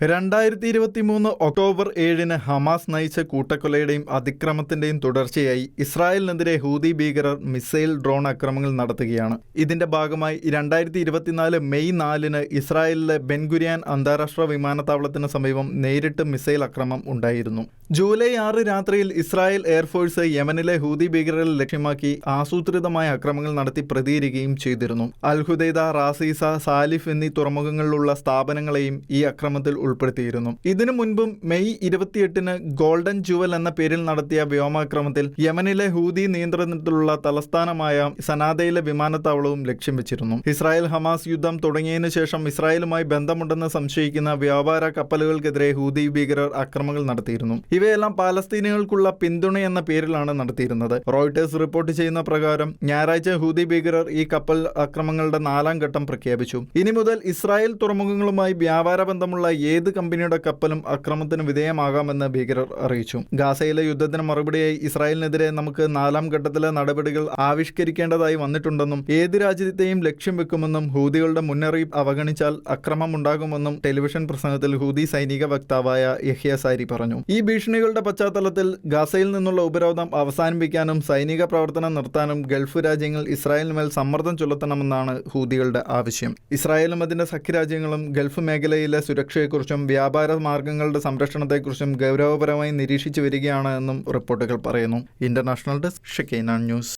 രണ്ടായിരത്തി ഇരുപത്തി മൂന്ന് ഒക്ടോബർ ഏഴിന് ഹമാസ് നയിച്ച കൂട്ടക്കൊലയുടെയും അതിക്രമത്തിന്റെയും തുടർച്ചയായി ഇസ്രായേലിനെതിരെ ഹൂതി ഭീകരർ മിസൈൽ ഡ്രോൺ ആക്രമണങ്ങൾ നടത്തുകയാണ്. ഇതിന്റെ ഭാഗമായി രണ്ടായിരത്തി ഇരുപത്തിനാല് മെയ് നാലിന് ഇസ്രായേലിലെ ബെൻഗുരിയാൻ അന്താരാഷ്ട്ര വിമാനത്താവളത്തിന് സമീപം നേരിട്ട് മിസൈൽ ആക്രമണം ഉണ്ടായിരുന്നു. ജൂലൈ ആറ് രാത്രിയിൽ ഇസ്രായേൽ എയർഫോഴ്സ് യമനിലെ ഹൂതി ഭീകരരെ ലക്ഷ്യമാക്കി ആസൂത്രിതമായ ആക്രമണങ്ങൾ നടത്തി പ്രതികരിക്കുകയും ചെയ്തിരുന്നു. അൽഹുദൈദ റാസീസ സാലിഫ് എന്നീ തുറമുഖങ്ങളിലുള്ള സ്ഥാപനങ്ങളെയും ഈ അക്രമത്തിൽ ഉൾപ്പെടുത്തിയിരുന്നു. ഇതിനു മുൻപും മെയ് ഇരുപത്തിയെട്ടിന് ഗോൾഡൻ ജുവൽ എന്ന പേരിൽ നടത്തിയ വ്യോമാക്രമത്തിൽ യമനിലെ ഹൂതി നിയന്ത്രണത്തിലുള്ള തലസ്ഥാനമായ സനാദയിലെ വിമാനത്താവളവും ലക്ഷ്യം വെച്ചിരുന്നു. ഇസ്രായേൽ ഹമാസ് യുദ്ധം തുടങ്ങിയതിനു ശേഷം ഇസ്രായേലുമായി ബന്ധമുണ്ടെന്ന് സംശയിക്കുന്ന വ്യാപാര കപ്പലുകൾക്കെതിരെ ഹൂതി ഭീകരർ ആക്രമണങ്ങൾ നടത്തിയിരുന്നു. ഇവയെല്ലാം പാലസ്തീനികൾക്കുള്ള പിന്തുണ എന്ന പേരിലാണ് നടത്തിയിരുന്നത്. റോയിട്ടേഴ്സ് റിപ്പോർട്ട് ചെയ്യുന്ന പ്രകാരം ഞായറാഴ്ച ഹൂതി ഭീകരർ ഈ കപ്പൽ ആക്രമണങ്ങളുടെ നാലാം ഘട്ടം പ്രഖ്യാപിച്ചു. ഇനി മുതൽ ഇസ്രായേൽ തുറമുഖങ്ങളുമായി വ്യാപാര ബന്ധമുള്ള ഏത് കമ്പനിയുടെ കപ്പലും അക്രമത്തിന് വിധേയമാകാമെന്ന് ഭീകരർ അറിയിച്ചു. ഗാസയിലെ യുദ്ധത്തിന് മറുപടിയായി ഇസ്രായേലിനെതിരെ നമുക്ക് നാലാം ഘട്ടത്തിലെ നടപടികൾ ആവിഷ്കരിക്കേണ്ടതായി വന്നിട്ടുണ്ടെന്നും ഏത് രാജ്യത്തെയും ലക്ഷ്യം വെക്കുമെന്നും ഹൂതികളുടെ മുന്നറിയിപ്പ് അവഗണിച്ചാൽ അക്രമം ഉണ്ടാകുമെന്നും ടെലിവിഷൻ പ്രസംഗത്തിൽ ഹൂതി സൈനിക വക്താവായ യഹ്യ സാരി പറഞ്ഞു. ഈ ഭീഷണികളുടെ പശ്ചാത്തലത്തിൽ ഗാസയിൽ നിന്നുള്ള ഉപരോധം അവസാനിപ്പിക്കാനും സൈനിക പ്രവർത്തനം നിർത്താനും ഗൾഫ് രാജ്യങ്ങൾ ഇസ്രായേലിന്മേൽ സമ്മർദ്ദം ചുലത്തണമെന്നാണ് ഹൂതികളുടെ ആവശ്യം. ഇസ്രായേലും അതിന്റെ സഖ്യരാജ്യങ്ങളും ഗൾഫ് മേഖലയിലെ സുരക്ഷയെക്കുറിച്ചും വ്യാപാര മാർഗങ്ങളുടെ സംരക്ഷണത്തെക്കുറിച്ചും ഗൗരവപരമായി നിരീക്ഷിച്ചു വരികയാണ് എന്നും റിപ്പോർട്ടുകൾ പറയുന്നു. International desk Shekinah news.